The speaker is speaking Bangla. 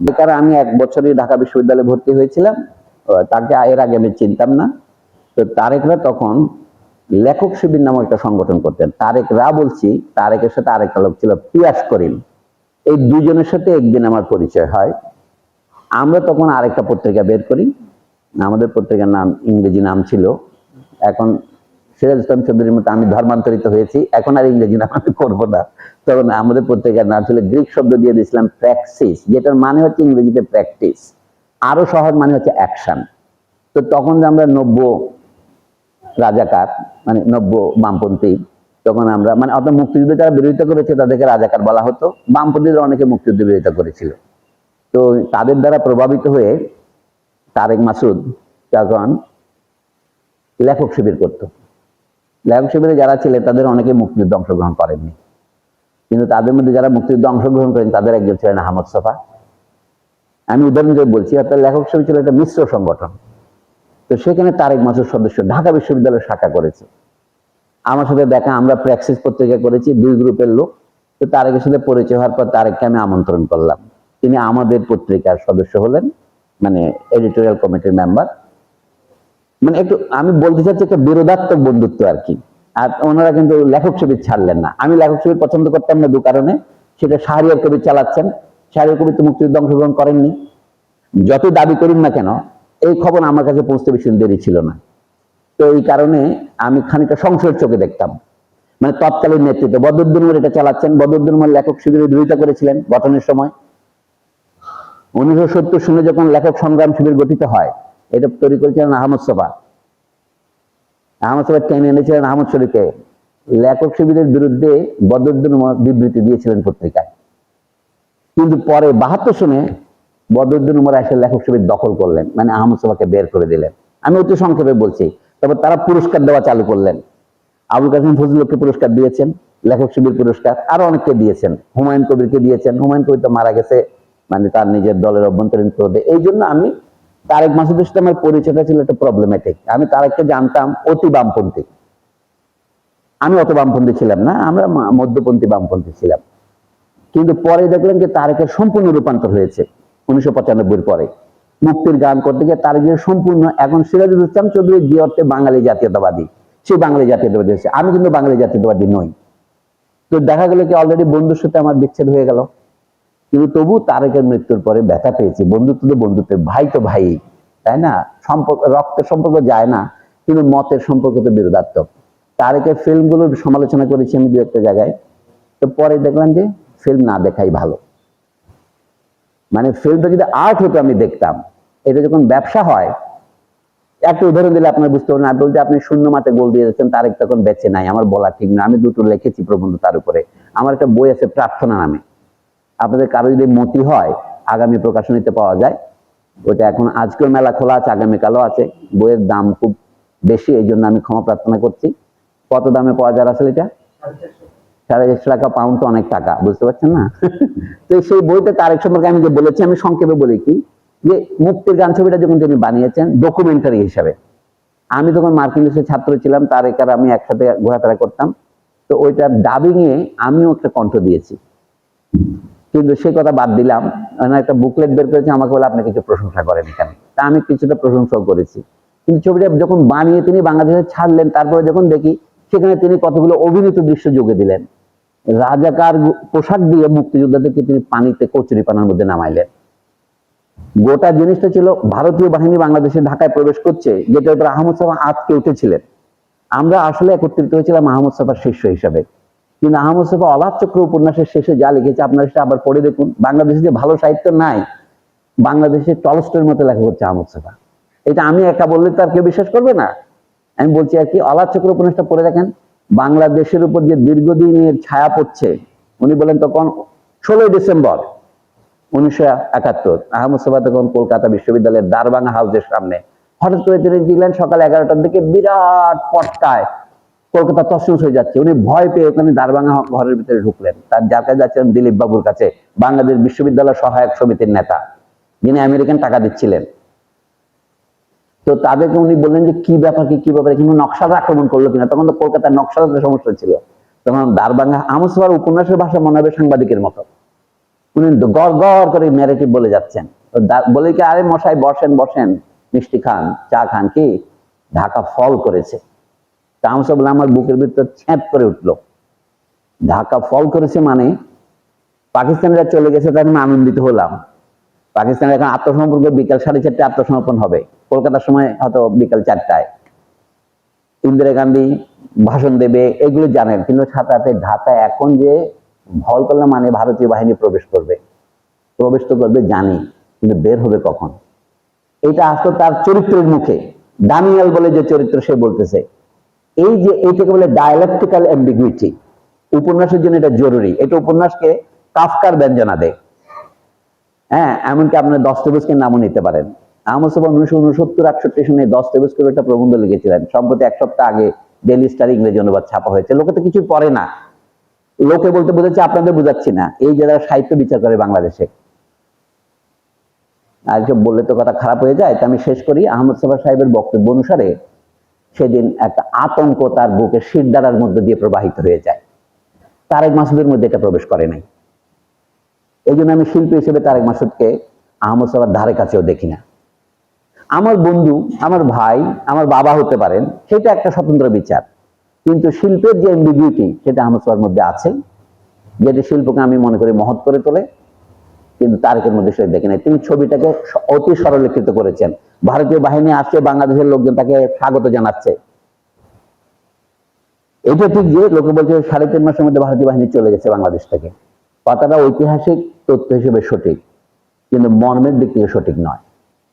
বেকার আমি এক বছরই ঢাকা বিশ্ববিদ্যালয়ে ভর্তি হয়েছিলাম। তাকে এর আগে আমি চিনতাম না। তো তারেকরা তখন লেখক শিবির নামক একটা সংগঠন করতেন। তারেকরা বলছি, তারেকের সাথে আরেকটা লোক ছিল পিয়াস করিম। এই দুজনের সাথে একদিন আমার পরিচয় হয়। আমরা তখন আরেকটা পত্রিকা বের করি। আমাদের পত্রিকার নাম ইংরেজি নাম ছিল। এখন সিরাজ ইসলাম চৌধুরীর মতো আমি ধর্মান্তরিত হয়েছি, এখন আর ইংরেজি নাম আমি করব না। তখন আমাদের পত্রিকার নাম ছিল গ্রিক শব্দ দিয়ে দিয়েছিলাম প্র্যাকসিস যেটার মানে হচ্ছে ইংরেজিতে প্র্যাকটিস। আরও সহজ মানে হচ্ছে অ্যাকশন। তো তখন যে আমরা নব্য রাজাকার মানে নব্য বামপন্থী, তখন আমরা মানে অর্থাৎ মুক্তিযুদ্ধে যারা বিরোধিতা করেছে তাদেরকে রাজাকার বলা হতো, বামপন্থীদের অনেকে মুক্তিযুদ্ধ বিরোধিতা করেছিল। তো তাদের দ্বারা প্রভাবিত হয়ে তারেক মাসুদ তখন লেখক শিবির করত। লেখক শিবিরে যারা ছিলেন, তাদের অনেকে মুক্তিযুদ্ধে অংশগ্রহণ করেননি। কিন্তু তাদের মধ্যে যারা মুক্তিযুদ্ধে অংশগ্রহণ করেন, তাদের একজন ছিলেন আহমদ সফা। আমি উদাহরণ দিয়ে বলছি, অর্থাৎ লেখক শিবির ছিল একটা মিশ্র সংগঠন। তো সেখানে তারেক মাসুদ সদস্য ঢাকা বিশ্ববিদ্যালয়ের শাখা করেছে। আমার সাথে দেখা, আমরা প্র্যাকসিস পত্রিকা করেছি, দুই গ্রুপের লোক। তো তারেকের সাথে পরিচয় হওয়ার পর তারেককে আমি আমন্ত্রণ করলাম। তিনি আমাদের পত্রিকার সদস্য হলেন মানে এডিটোরিয়াল কমিটির মেম্বার মানে একটু আমি বলতে চাচ্ছি একটা বিরোধাত্মক বন্ধুত্ব আর কি। আর ওনারা কিন্তু লেখক ছবি ছাড়লেন না। আমি লেখক ছবি পছন্দ করতাম না দু কারণে। সেটা শাহরিয়ার কবি চালাচ্ছেন। শাহরিয়ার কবি তো মুক্তিযুদ্ধে অংশগ্রহণ করেননি। যত দাবি করুন না কেন, এই খবর আমার কাছে পৌঁছতে বেশি দেরি ছিল না। তো এই কারণে আমি খানিকটা সংশয়ের চোখে দেখতাম। মানে তৎকালীন নেতৃত্ব, বদরুদ্দিন উমর এটা চালাচ্ছেন। বদরুদ্দিন উমর লেখক শিবিরের বিরোধিতা করেছিলেন গঠনের সময়। উনিশশো সত্তর সালে যখন লেখক সংগ্রাম শিবির গঠিত হয় এটা তৈরি করেছিলেন আহমদ সভা আহমদ সভা টেনে এনেছিলেন আহমদ শরীফকে। লেখক শিবিরের বিরুদ্ধে বদরুদ্দিন বিবৃতি দিয়েছিলেন পত্রিকায়। কিন্তু পরে বাহাত্তর সনে বদরুদ্দিন উমর এসে লেখক শিবির দখল করলেন মানে আহমদ সভাকে বের করে দিলেন। আমি অতি সংক্ষেপে বলছি, তারপর তারা পুরস্কার দেওয়া চালু করলেন। আবুল কাসিম ফজলুলকে পুরস্কার দিয়েছেন, লেখক শিবির পুরস্কার আরও অনেককে দিয়েছেন। হুমায়ুন কবিরকে দিয়েছেন। হুমায়ুন কবির তো মারা গেছে মানে তার নিজের দলের অভ্যন্তরীণ ক্রোধে। এই জন্য আমি তারেক মাসুদের সাথে আমার পরিচয়টা ছিল একটা প্রবলেমেটিক আমি তারেককে জানতাম অতি বামপন্থী। আমি অত বামপন্থী ছিলাম না, আমরা মধ্যপন্থী বামপন্থী ছিলাম। কিন্তু পরে দেখলেন যে তারেকের সম্পূর্ণ রূপান্তর হয়েছে উনিশশো পঁচানব্বই পরে। মুক্তির গান করতে গিয়ে তারেকের সম্পূর্ণ, এখন সিরাজুল ইসলাম চৌধুরী যে অর্থে বাঙালি জাতীয়তাবাদী। সে বাঙালি জাতীয়তাবাদী হয়েছে। আমি কিন্তু বাঙালি জাতীয়তাবাদী নই। তো দেখা গেল কি অলরেডি বন্ধুর সাথে আমার বিচ্ছেদ হয়ে গেল। কিন্তু তবু তারেকের মৃত্যুর পরে ব্যথা পেয়েছি। বন্ধুত্ব তো বন্ধুত্ব ভাই তো ভাই, তাই না? সম্পর্ক, রক্তের সম্পর্ক যায় না, কিন্তু মতের সম্পর্ক তো বিরোধাত্মক। তারেকের ফিল্মগুলোর সমালোচনা করেছি আমি দু একটা জায়গায়। তো পরে দেখলাম যে ফিল্ম না দেখাই ভালো। মানে ফিল্মটা যদি আর্ট হতো আমি দেখতাম। এটা যখন ব্যবসা হয়, একটা উদাহরণ দিলে আপনার বুঝতে পারবেন। আর বলতে আপনি শূন্য মাঠে গোল দিয়ে যাচ্ছেন, তারেক তখন বেঁচে নাই। আমার বলা ঠিক না। আমি দুটো লিখেছি প্রবন্ধ তার উপরে। আমার একটা বই আছে প্রার্থনা নামে। আপনাদের কারও যদি মতি হয়, আগামী প্রকাশনীতে পাওয়া যায়। ওটা এখন আজকেও মেলা খোলা আছে, আগামীকালও আছে। বইয়ের দাম খুব বেশি, এই জন্য আমি ক্ষমা প্রার্থনা করছি। কত দামে পাওয়া যায় আসলে এটা? সাড়ে চারশো টাকা পাউন্ড তো অনেক টাকা, বুঝতে পারছেন না? তো সেই বইতে তারেক সম্পর্কে আমি যে বলেছি, আমি সংক্ষেপে বলি কি, যে মুক্তির গান ছবিটা যখন তিনি বানিয়েছেন ডকুমেন্টারি হিসাবে, আমি তখন মার্কিন দেশের ছাত্র ছিলাম তারেক আর আমি একসাথে ঘোরাফেরা করতাম। তো ওইটা ডাবিং এ আমিও একটা কণ্ঠ দিয়েছি। কিন্তু সেই কথা বাদ দিলাম। একটা বুকলেট বের করেছে, আমাকে বলে, আপনি কিছু প্রশংসা করেন এখানে তা আমি কিছুটা প্রশংসাও করেছি। কিন্তু ছবিটা যখন বানিয়ে তিনি বাংলাদেশে ছাড়লেন, তারপরে যখন দেখি, সেখানে তিনি কতগুলো অভিনীত দৃশ্য যোগে দিলেন। রাজাকার পোশাক দিয়ে মুক্তিযোদ্ধাদেরকে তিনি পানিতে কচুরি পানার মধ্যে নামাইলেন। গোটা জিনিসটা ছিল, ভারতীয় বাহিনী বাংলাদেশে ঢাকায় প্রবেশ করছে যেটা উপর আহমদ সাফা আজকে উঠেছিলেন। আমরা আসলে একত্রিত হয়েছিলাম আহমদ সাফার শিষ্য হিসাবে। কিন্তু আহমদ সাফা অলাভ চক্র উপন্যাসের শেষে যা লিখেছে, আপনারা সেটা আবার পড়ে দেখুন। বাংলাদেশে যে ভালো সাহিত্য নাই, বাংলাদেশে টলস্টের মতো লেখা হচ্ছে আহমদ সাফা এটা আমি একা বললে তো আর কেউ বিশ্বাস করবে না। আমি বলছি আর কি, অলাভ চক্র উপন্যাসটা পড়ে দেখেন। বাংলাদেশের উপর যে দীর্ঘদিনের ছায়া পড়ছে, উনি বলেন তখন ষোলোই ডিসেম্বর উনিশশো একাত্তর, আহমদ সাফা তখন কলকাতা বিশ্ববিদ্যালয়ের দারবাঙ্গা হাউসের সামনে। হঠাৎ করে তিনি দেখলেন সকাল এগারোটার দিকে বিরাট পটকায় কলকাতা তসরুস হয়ে যাচ্ছে। উনি ভয় পেয়ে ওখানে দারবাঙ্গা ঘরের ভিতরে ঢুকলেন। তার যার কাছে যাচ্ছিলেন দিলীপ বাবুর কাছে, বাংলাদেশ বিশ্ববিদ্যালয় সহায়ক সমিতির নেতা, যিনি আমেরিকান টাকা দিচ্ছিলেন। তো তাদেরকে উনি বললেন যে, কি ব্যাপার, কি কি ব্যাপার? কিন্তু নকশাল আক্রমণ করল কিনা? তখন তো কলকাতার নকশালের সমস্যা ছিল। তখন দারবাঙ্গা আমসবার উপন্যাসের ভাষা মনে হবে সাংবাদিকের মতো। উনি গড় গড় করে ন্যারেটিভ বলে যাচ্ছেন। বলে কি, আরে মশাই, বসেন বসেন, মিষ্টি খান, চা খান কি? ঢাকা ফল করেছে। তামসা বলে আমার বুকের ভিতর ছ্যাঁপ করে উঠল। ঢাকা ফল করেছে মানে পাকিস্তানিরা চলে গেছে তাই আমি আনন্দিত হলাম। পাকিস্তানের এখন আত্মসমর্পণ করে বিকাল সাড়ে চারটে আত্মসমর্পণ হবে। কলকাতার সময় হয়তো বিকাল চারটায়। ইন্দিরা গান্ধী ভাষণ দেবে, এগুলো জানেন, কিন্তু সাথে ঢাকা এখন যে ভল করলাম মানে ভারতীয় বাহিনী প্রবেশ করবে। প্রবেশ তো করবে, জানি, কিন্তু বের হবে কখন? এটা আসতো তার চরিত্রের মুখে। দানিয়াল বলে যে চরিত্র সে বলতেছে। এই যে এইটাকে বলে ডায়ালেকটিক্যাল অ্যাম্বিগুইটি উপন্যাসের জন্য এটা জরুরি। এটা উপন্যাসকে কাফকার ব্যঞ্জনা দেয়। হ্যাঁ এমনকি আপনার দস্তবেজকের নামও নিতে পারেন। উনিশশো উনসত্তর সনে একটা প্রবন্ধ লিখেছিলেন। সম্প্রতি এক সপ্তাহ আগে ডেলি স্টার ইংরেজি অনুবাদ ছাপা হয়েছে। লোকে তো কিছু পড়ে না। লোকে বলতে বোঝাচ্ছে, আপনাদের বোঝাচ্ছি না। এই যারা সাহিত্য বিচার করে বাংলাদেশে। আর বললে তো কথা খারাপ হয়ে যায়। তা আমি শেষ করি। আহমদ সাহেবের বক্তব্য অনুসারে সেদিন একটা আতঙ্ক তার বুকে শিরদারার মধ্যে দিয়ে প্রবাহিত হয়ে যায়। তারেক মাসুদের মধ্যে এটা প্রবেশ করে নাই। এই আমি শিল্পী হিসেবে তারেক মাসুদকে আহমদ সাবার ধারে কাছেও দেখি না। আমার বন্ধু, আমার ভাই, আমার বাবা হতে পারেন, সেটা একটা স্বতন্ত্র বিচার। কিন্তু শিল্পের যে এম্বিগুইটি সেটা আহমদ সাবার মধ্যে আছে, যেটি শিল্পকে আমি মনে করি মহৎ করে তোলে। কিন্তু তারেকের মধ্যে সে দেখে নাই। তিনি ছবিটাকে অতি সরলীকৃত করেছেন। ভারতীয় বাহিনী আসছে বাংলাদেশের লোকজন তাকে স্বাগত জানাচ্ছে। এটা ঠিক যে লোকে বলছে সাড়ে তিন মাসের মধ্যে ভারতীয় বাহিনী চলে গেছে বাংলাদেশ থেকে। কথাটা ঐতিহাসিক তথ্য হিসেবে সঠিক, কিন্তু মর্মের দিক থেকে সঠিক নয়।